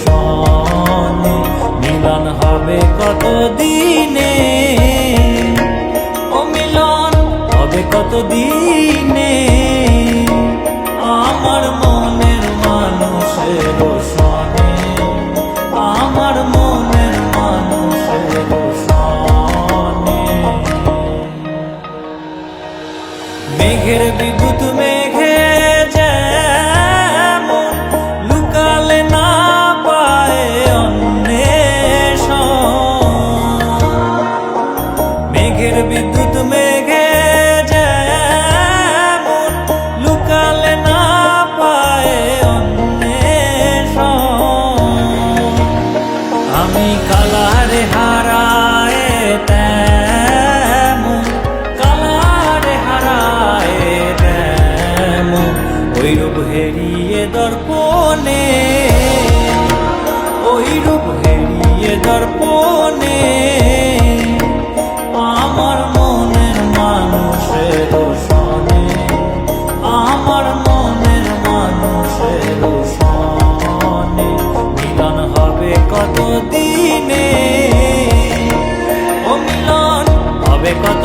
সনে মিলন হবে কত বিদ্যুৎ মেঘে যেমন লুকালে না পায় আমি কালারে হারায় তেমন, কালারে হারায় তেমন ওই রূপ হেরিয়ে দর্পণে ওই রূপ হেরিয়ে দর্পণে হবে কত দিনে ও মিলন হবে কত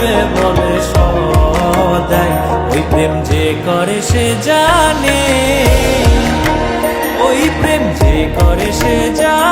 ভেবে বলে সদাই। ওই প্রেম যে করে সে জানে। ওই প্রেম যে করে সে জানে।